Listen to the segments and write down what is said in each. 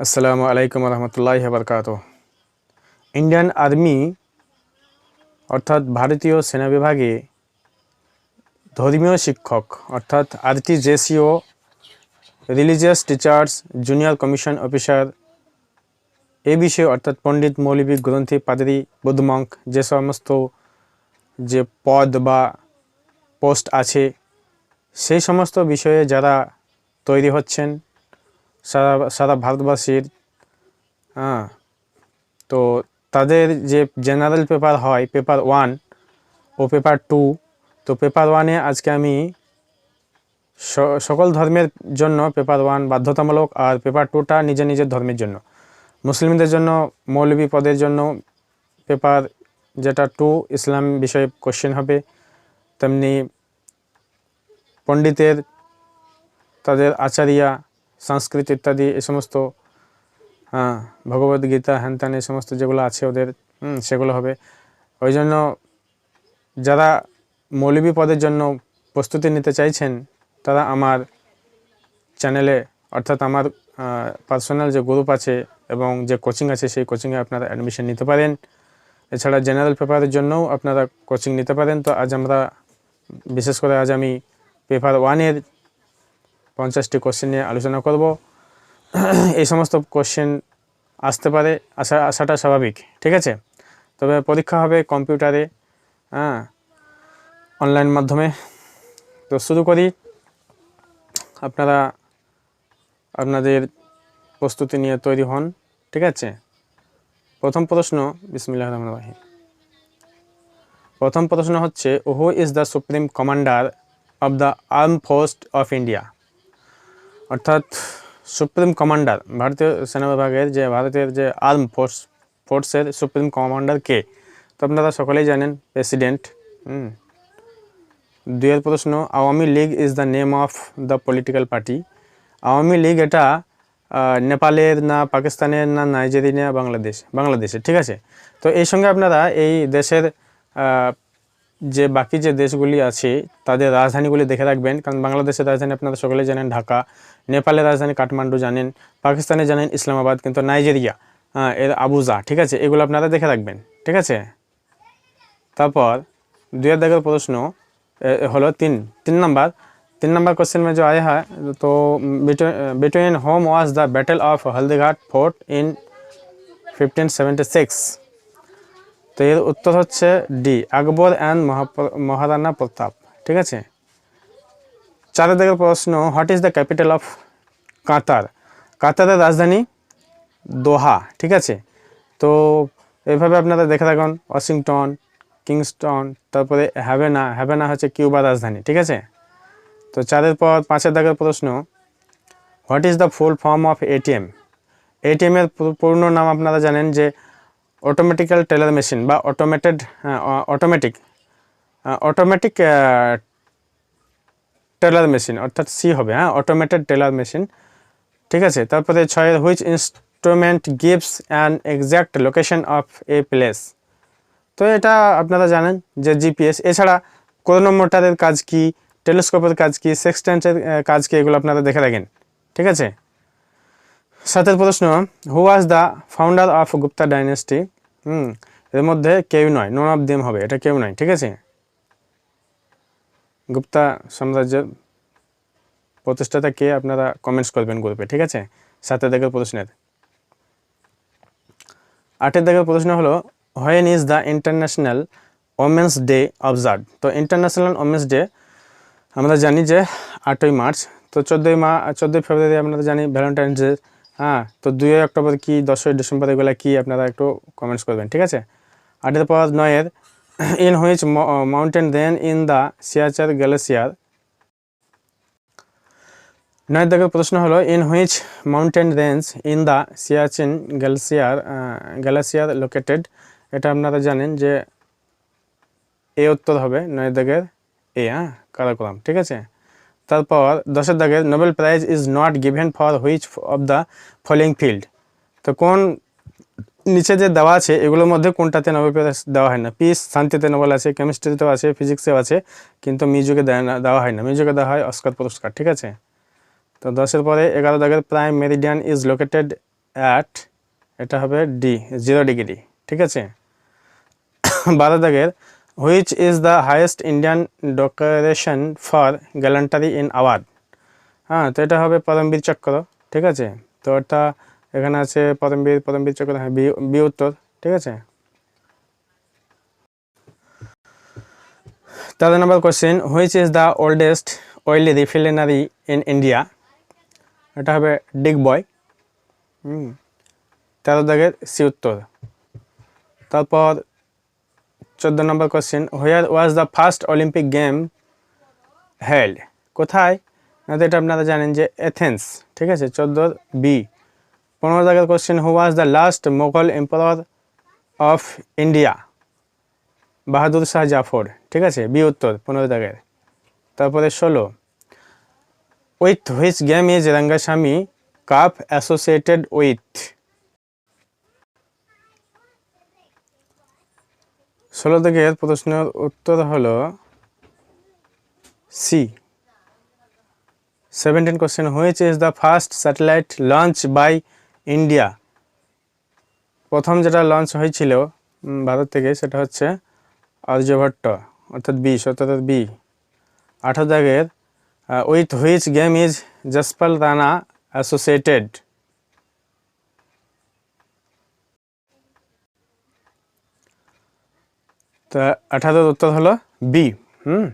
আসসালামু আলাইকুম রহমতুল্লাহ বরকাত ইন্ডিয়ান আর্মি অর্থাৎ ভারতীয় সেনা বিভাগে ধর্মীয় শিক্ষক, অর্থাৎ RTJCO religious teachers junior commission officer এ বিষয়ে অর্থাৎ পণ্ডিত মৌলবী গ্রন্থি পাদরি বুদ্ধমঙ্ক যে সমস্ত যে পদ বা পোস্ট আছে, সেই সমস্ত বিষয়ে যারা তৈরি হচ্ছেন সারা সারা ভারতবাসীর হ্যাঁ তো তাদের যে জেনারেল পেপার হয় পেপার ওয়ান ও পেপার টু তো পেপার ওয়ানে আজকে আমি সকল ধর্মের জন্য পেপার ওয়ান বাধ্যতামূলক আর পেপার টুটা নিজের নিজের ধর্মের জন্য। মুসলিমদের জন্য মৌলবী পদের জন্য পেপার যেটা টু ইসলাম বিষয়ে কোশ্চেন হবে, তেমনি পণ্ডিতের, তাদের আচারিয়া সংস্কৃত ইত্যাদি, এ সমস্ত হ্যাঁ ভগবদ্গীতা হ্যান ত্যান এই সমস্ত যেগুলো আছে ওদের সেগুলো হবে। ওই জন্য যারা মৌলবী পদের জন্য প্রস্তুতি নিতে চাইছেন, তারা আমার চ্যানেলে, অর্থাৎ আমার পার্সোনাল যে গ্রুপ আছে এবং যে কোচিং আছে, সেই কোচিংয়ে আপনারা অ্যাডমিশন নিতে পারেন। এছাড়া জেনারেল পেপারের জন্যও আপনারা কোচিং নিতে পারেন। তো আজ আমরা, বিশেষ করে আজ আমি পেপার ওয়ানের পঞ্চাশটি কোশ্চেন নিয়ে আলোচনা করব। এই সমস্ত কোশ্চেন আসতে পারে আসা আসাটা স্বাভাবিক, ঠিক আছে? তবে পরীক্ষা হবে কম্পিউটারে হ্যাঁ অনলাইন মাধ্যমে। তো শুরু করি। আপনারা আপনাদের প্রস্তুতি নিয়ে তৈরি হন, ঠিক আছে? প্রথম প্রশ্ন বিসমিল্লাহ রহমান রাহিম। প্রথম প্রশ্ন হচ্ছে who is the supreme commander of the arm force of India অর্থাৎ সুপ্রিম কমান্ডার, ভারতীয় সেনা বিভাগের যে, ভারতের যে আর্ম ফোর্স, ফোর্সের সুপ্রিম কমান্ডার কে? তো আপনারা সকলেই জানেন, প্রেসিডেন্ট দুয়ের প্রশ্ন, Awami League is the name of the political party Awami League এটা নেপালের না পাকিস্তানের না নাইজেরিয়া, বাংলাদেশ, বাংলাদেশের, ঠিক আছে? তো এই সঙ্গে আপনারা এই দেশের যে বাকি যে দেশগুলি আছে তাদের রাজধানীগুলি দেখে রাখবেন কারণ বাংলাদেশের রাজধানী আপনারা সকলেই জানেন ঢাকা নেপালের রাজধানী কাঠমান্ডু জানেন পাকিস্তানে জানেন ইসলামাবাদ কিন্তু নাইজেরিয়া আহ, এর আবুজা ঠিক আছে এগুলো আপনারা দেখে রাখবেন ঠিক আছে তারপর দুয়ের দাগের প্রশ্ন এ, হলো তিন তিন नंबर तीन नंबर क्वेश्चन में जो आया है तो between home was the battle of Haldighat fort in 1576 তো এর উত্তর হচ্ছে ডি আকবর অ্যান্ড মহারানা প্রতাপ, ঠিক আছে? চারের দিকের প্রশ্ন what is the capital of Qatar কাতারের রাজধানী দোহা ঠিক আছে? তো এভাবে আপনারা দেখে থাকুন ওয়াশিংটন কিংস্টন তারপরে হ্যাভেনা হ্যাভেনা হচ্ছে কিউবা রাজধানী, ঠিক আছে? তো চারের পর পাঁচের দাগের প্রশ্ন what is the full form of ATM এটিএমের পূর্ণ নাম আপনারা জানেন যে অটোমেটিক্যাল টেলার মেশিন বা automated automatic automatic teller machine অর্থাৎ সি হবে হ্যাঁ অটোমেটেড টেলার মেশিন ঠিক আছে, তারপরে ছয়ের which instrument gives an exact location of a place তো এটা আপনারা জানেন যে জিপিএস এছাড়া ক্রোনোমিটারের কাজ কি টেলিস্কোপের কাজ কি সেক্সটেন্সের কাজ কি, এগুলো আপনারা দেখে রাখেন ঠিক আছে? সাতের প্রশ্ন who was the founder of Gupta dynasty hmm, এর মধ্যে কেউ নয় নন অফ দেম হবে, এটা কেউ নয়, ঠিক আছে? গুপ্তা সাম্রাজ্যের প্রতিষ্ঠাতা কে আপনারা কমেন্টস করবেন গ্রুপে ঠিক আছে? সাতের দিকের প্রশ্নের। আটের দিকের প্রশ্ন হলো when is the international women's day observe তো ইন্টারন্যাশনাল ওমেন্স ডে আমরা জানি যে আটই মার্চ, তো চোদ্দোই মা, চোদ্দোই ফেব্রুয়ারি আপনারা জানি ভ্যালেন্টাইন্স ডে হ্যাঁ তো দুই অক্টোবর কি, দশই ডিসেম্বর এগুলো কি আপনারা একটু কমেন্টস করবেন, ঠিক আছে? আটের পর নয়ের in which mountain then in the Siachen glacier নয়ের দিকের প্রশ্ন হলো in which mountain range in the Siachen glacier glacier located এটা আপনারা জানেন যে, এ উত্তর হবে নয়ের দাগের এ হ্যাঁ কারাকোরাম, ঠিক আছে? তারপর দশের দাগের Nobel prize is not given for which of the following field. তো কোন নিচে যে দেওয়া আছে, এগুলোর মধ্যে কোনটাতে নোবেল প্রাইজ দেওয়া হয় না? পিস, শান্তিতে নোবেল আছে, কেমিস্ট্রিতেও আছে, ফিজিক্সেও আছে, কিন্তু মিউজিকে না, দেওয়া হয় না। মিউজিকে দেওয়া হয় অস্কার পুরস্কার, ঠিক আছে? তো দশের পরে এগারো দাগের prime meridian is located at, এটা হবে ডি, জিরো ডিগ্রি, ঠিক আছে? বারো দাগের which is the highest Indian decoration for gallantry in award হ্যাঁ তো এটা হবে পরমবীর চক্র, ঠিক আছে? তো এটা এখানে আছে পরমবীর পরমবীর চক্র হ্যাঁ বি উত্তর, ঠিক আছে? তেরো নম্বর question which is the oldest oil refinery in India এটা হবে ডিগ বয় তেরো দাগের সি উত্তর। তারপর চোদ্দ নম্বর question where was the first Olympic game held কোথায়? না এটা আপনারা জানেন যে এথেন্স ঠিক আছে? চোদ্দোর বি পনেরো দাগের question who was the last Mughal empire of India Bahadur Shah Zafar, ঠিক আছে? বি উত্তর, পনেরো দাগের। তারপরে ষোলো। With which game is Rangaswamy cup associated with ষোলো দিকের প্রশ্নের উত্তর হলো C. Seventeen question which is the first satellite launch by India প্রথম যেটা লঞ্চ হয়েছিল ভারত থেকে, সেটা হচ্ছে আর্যভট্ট অর্থাৎ বি অর্থাৎ বি। আঠারো দাগের with which game is Jaspal Rana associated তা আঠারোর উত্তর হলো বি হুম?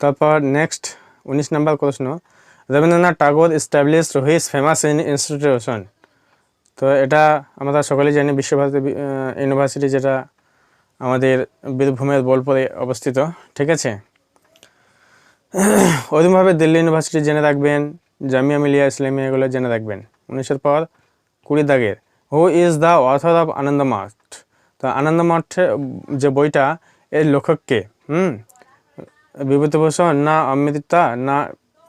তারপর নেক্সট উনিশ নম্বর প্রশ্ন। Rabindranath Tagore establish which famous institution তো এটা আমরা সকলেই জানি, বিশ্বভারতী ইউনিভার্সিটি যেটা আমাদের বীরভূমের বোলপুরে অবস্থিত, ঠিক আছে? ওরকমভাবে দিল্লি ইউনিভার্সিটি জেনে রাখবেন, জামিয়া মিলিয়া ইসলামিয়া এগুলো জেনে রাখবেন। উনিশের পর কুড়ি দাগের। Who is the author of Anandamath তো আনন্দমঠ যে বইটা, এর লেখককে হুম? বিভূতিভূষণ না অমৃতা না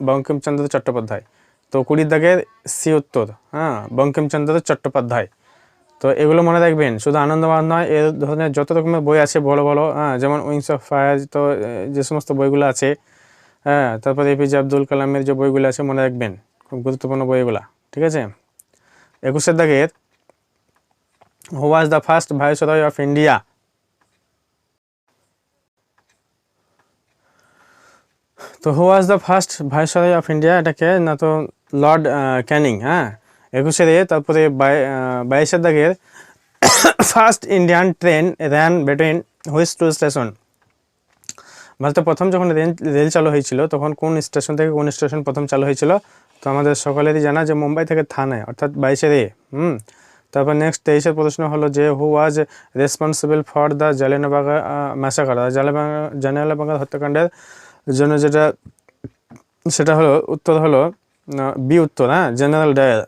বঙ্কিমচন্দ্র চট্টোপাধ্যায়? তো কুড়ি দাগের সি উত্তর হ্যাঁ বঙ্কিমচন্দ্র চট্টোপাধ্যায়। তো এগুলো মনে রাখবেন, শুধু আনন্দবান নয় এর ধরনের যত রকমের বই আছে, বড় বড় হ্যাঁ যেমন উইংস অফ ফায়ার, তো যে সমস্ত বইগুলো আছে হ্যাঁ তারপরে এপিজে আব্দুল কালামের যে বইগুলো আছে, মনে রাখবেন, খুব গুরুত্বপূর্ণ বইগুলো, ঠিক আছে? একুশের দাগের who was the first viceroy of India তো who was the first viceroy of India এটাকে না তো লর্ড ক্যানিং হ্যাঁ? একুশের তারপরে আহ, বাইশের দাগের first Indian train ran between which two station ভারতে প্রথম যখন রেল রেল চালু হয়েছিল তখন কোন স্টেশন থেকে কোন স্টেশন প্রথম চালু হয়েছিল? তো আমাদের সকলেরই জানা যে মুম্বাই থেকে থানায় অর্থাৎ বাইশের এ হুম? তারপর নেক্সট তেইশের প্রশ্ন হলো যে who was responsible for the Jallianwala Bagh massacre Jallianwala Bagh হত্যাকাণ্ডের জন্য যেটা, সেটা হলো, উত্তর হলো বি উত্তর হ্যাঁ জেনারেল ডায়ার।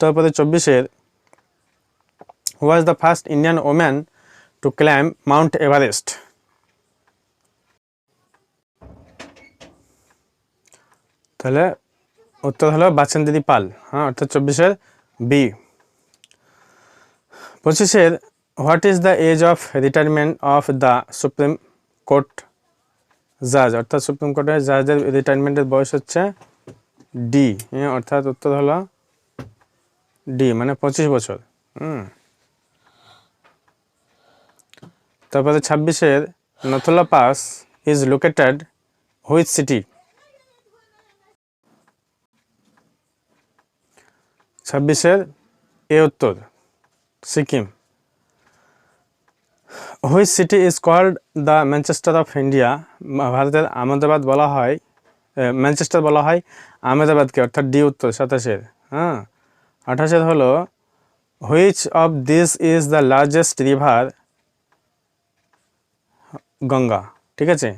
তারপরে চব্বিশের who was the first Indian woman to climb mount Everest তাহলে উত্তর হলো বাচেন্দ্রী পাল হ্যাঁ অর্থাৎ চব্বিশের বি। পঁচিশের, what is the age of retirement of the supreme court জাজ? অর্থাৎ সুপ্রিম কোর্টের জাজের রিটায়ারমেন্টের বয়স হচ্ছে ডি। হ্যাঁ অর্থাৎ উত্তর হলো ডি মানে পঁচিশ বছর। হুম। তারপরে ছাব্বিশের, Nathula pass is located which city? ছাব্বিশের, এ উত্তর। Sikkim which city is called the Manchester of India ভারতের আহমেদাবাদ বলা হয় ম্যানচেস্টার বলা হয় আহমেদাবাদকে, অর্থাৎ ডি উত্তর, সাতাশের হ্যাঁ? আঠাশের হলো which of this is the largest river Ganga, ঠিক আছে?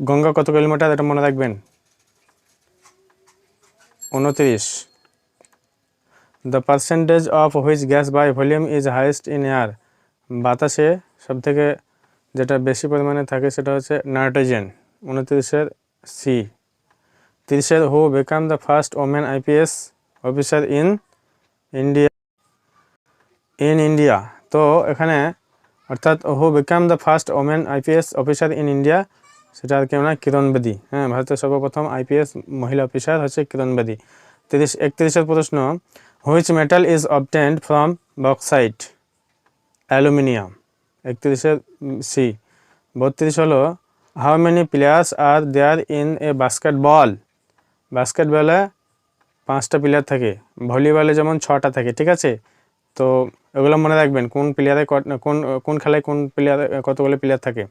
গঙ্গা কত কিলোমিটার, এটা মনে রাখবেন? উনত্রিশ। The percentage of which gas by volume is highest in air বাতাসে সবথেকে যেটা বেশি পরিমাণে থাকে সেটা হচ্ছে নাইট্রোজেন, উনত্রিশের সি তিরিশের who became the first women IPS officer in India in India তো এখানে অর্থাৎ who became the first women IPS officer in India সেটা আর কেউ না কিরণ বেদী হ্যাঁ ভারতের সর্বপ্রথম আইপিএস মহিলা অফিসার হচ্ছে কিরণ বেদী তিরিশ, একত্রিশের প্রশ্ন which metal is obtained from bauxite aluminium একত্রিশের C বত্রিশ হলো how many players are there in a basketball বাস্কেটবলে পাঁচটা প্লেয়ার থাকে ভলিবলে যেমন ছটা থাকে, ঠিক আছে? তো এগুলো মনে রাখবেন, কোন প্লেয়ারে কোন কোন খেলায় কোন প্লেয়ারে কতগুলো প্লেয়ার থাকে।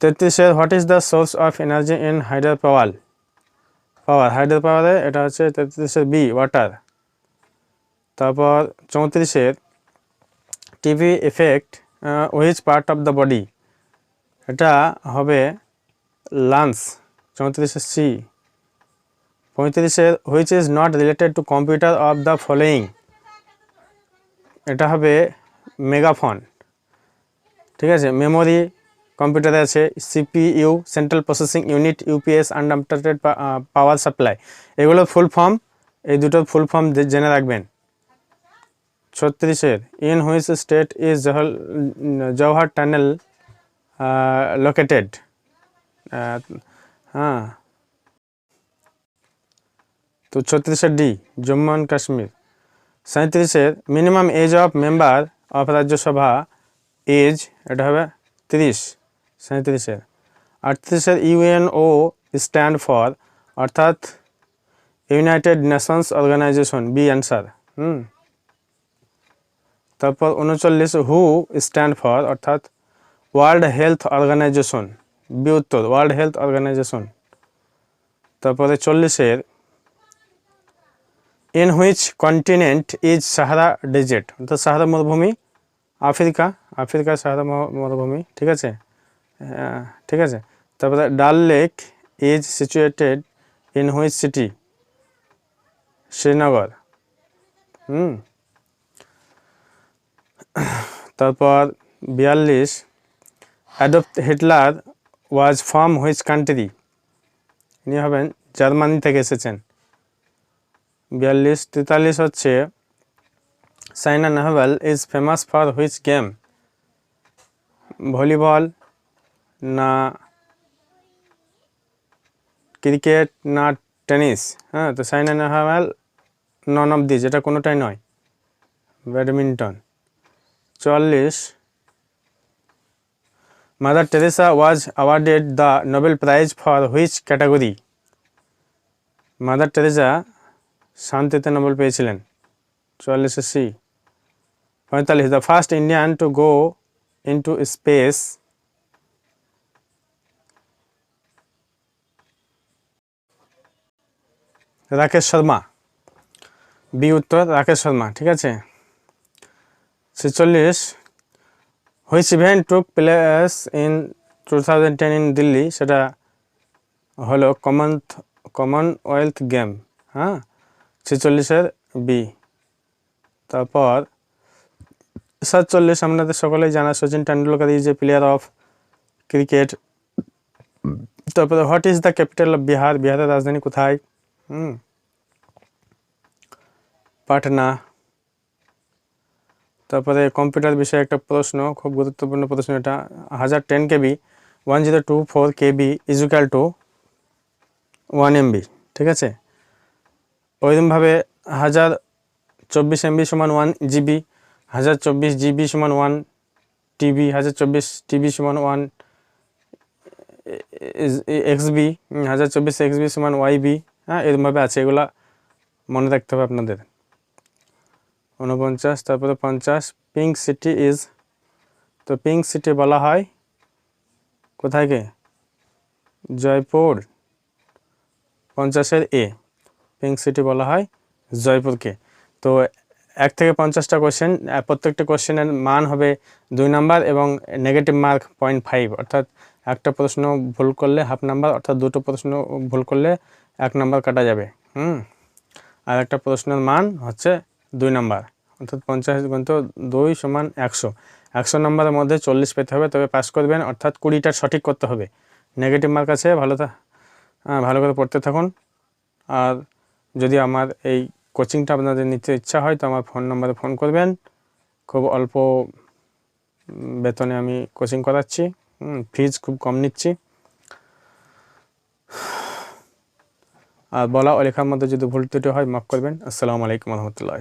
তেত্রিশের what is the source of energy in hydro power power hydro পাওয়ারে এটা হচ্ছে তেত্রিশের বি ওয়াটার তারপর চৌত্রিশের TB effect which part of the body এটা হবে লাংস চৌত্রিশের সি পঁয়ত্রিশের which is not related to computer of the following এটা হবে মেগাফোন ঠিক আছে? মেমোরি কম্পিউটারে আছে CPU central processing unit UPS uninterrupted power supply এগুলো ফুল ফর্ম এই দুটো ফুল ফর্ম জেনে রাখবেন। ছত্রিশের in which state is Jawahar tunnel located হ্যাঁ। তো ছত্রিশের D, Jammu and Kashmir. সাঁত্রিশের minimum age of member of Rajya Sabha age এটা হবে তিরিশ। সাঁত্রিশের আটত্রিশের ইউএনও স্ট্যান্ড ফর, অর্থাৎ united nations organization, B answer হুম। তারপর উনচল্লিশ, হু স্ট্যান্ড ফর, অর্থাৎ ওয়ার্ল্ড হেলথ অর্গানাইজেশন বি উত্তর ওয়ার্ল্ড হেলথ অর্গানাইজেশন। তারপরে চল্লিশের, in which continent is Sahara desert অর্থাৎ সাহারা মরুভূমি, আফ্রিকা আফ্রিকা সাহারা মরুভূমি, ঠিক আছে? ঠিক আছে। তারপরে Dal lake is situated in which city? Srinagar. Hmm. তারপর বিয়াল্লিশ, adopt Hitler was from which country? ইনি হবেন জার্মানি থেকে এসেছেন। বিয়াল্লিশ, তেতাল্লিশ হচ্ছে Saina Nehwal is famous for which game? Volleyball না ক্রিকেট না টেনিস হ্যাঁ তো Saina Nehwal none of this এটা কোনোটাই নয়। ব্যাডমিন্টন। চুয়াল্লিশ। Mother Teresa was awarded the Nobel prize for which category? Mother Teresa শান্তিতে নোবেল পেয়েছিলেন। চুয়াল্লিশে সি। পঁয়তাল্লিশ, the first Indian to go into space. Rakesh Sharma. B উত্তর রাকেশ শর্মা, ঠিক আছে? ছেচল্লিশ। Which event took place in two thousand ten in Delhi সেটা হলো কমন কমনওয়েলথ গেম হ্যাঁ? ছেচল্লিশের বি তারপর, সাতচল্লিশ, আপনাদের সকলেই জানা, Sachin Tendulkar is a player of cricket তারপরে what is the capital of Bihar বিহারের রাজধানী কোথায়? পাটনা। তারপরে কম্পিউটার বিষয়ে একটা প্রশ্ন, খুব গুরুত্বপূর্ণ প্রশ্ন এটা। হাজার ten KB, one zero two four KB equal to one MB ঠিক আছে? ওইরকমভাবে হাজার চব্বিশ এমবি সমান ওয়ান জিবি হাজার চব্বিশ জিবি সমান ওয়ান টিবি হাজার চব্বিশ টিবি সমান ওয়ান এক্সবি হাজার চব্বিশ এক্সবি সমান ওয়াইবি হ্যাঁ এরকমভাবে আছে, এগুলা মনে রাখতে হবে আপনাদের। উনপঞ্চাশ তারপরে পঞ্চাশ পিঙ্ক সিটি ইজ তো পিঙ্ক সিটি বলা হয় কোথায় কে? জয়পুর। পঞ্চাশের এ পিঙ্ক সিটি বলা হয় জয়পুরকে। তো এক থেকে পঞ্চাশটা কোশ্চেন প্রত্যেকটা কোশ্চেনের মান হবে দুই নাম্বার এবং নেগেটিভ মার্ক পয়েন্ট ফাইভ অর্থাৎ একটা প্রশ্ন ভুল করলে হাফ নাম্বার অর্থাৎ দুটো প্রশ্ন ভুল করলে এক নাম্বার কাটা যাবে হুম? আর একটা প্রশ্নের মান হচ্ছে দুই নাম্বার অর্থাৎ পঞ্চাশ গুণিত দুই সমান একশো। একশো নম্বরের মধ্যে চল্লিশ পেতে হবে তবে পাস করবেন অর্থাৎ কুড়িটা সঠিক করতে হবে। নেগেটিভ মার্ক আছে ভালো হ্যাঁ, ভালো করে পড়তে থাকুন। আর যদি আমার এই কোচিংটা আপনাদের নিতে ইচ্ছা হয় তো আমার ফোন নম্বরে ফোন করবেন। খুব অল্প বেতনে আমি কোচিং করাচ্ছি ফিজ খুব কম নিচ্ছি। বলা ও লেখার মধ্যে যদি ভুল ত্রুটি হয় মাফ করবেন। আসসালামু আলাইকুম রহমতুল্লাহ